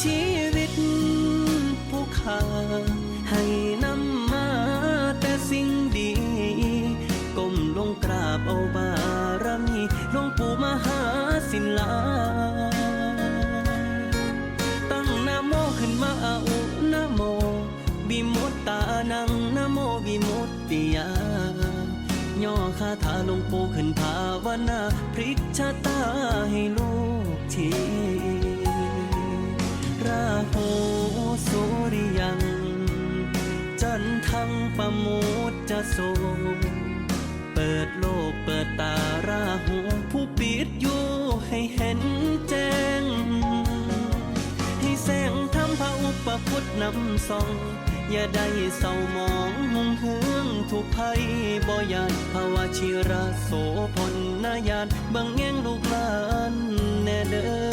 ชีวิตผู้ขาให้นำมาแต่สิ่งดี ก้มลงกราบเอาบารมีหลวงปู่มหาศิลา ตั้งนะโมขึ้นมาอานะโมบิมุตตานังนะโมบิมุตติยาย่อคาถาหลวงปู่ขึ้นภาวนาพลิกชะตาให้ลูกที หูสุริยัง จันทังปมุตจะโสเปิดโลกเปิดตาราหูผู้ปิดอยู่ให้เห็นแจ้ง ให้แสงทำพระอุปพุทธนำส่อง อย่าได้เศร้ามองมุงเฮืองทุกภัยบ่ยานภาวะชิระโสพลนายานบังแง่งลูกหลานแน่เด้อ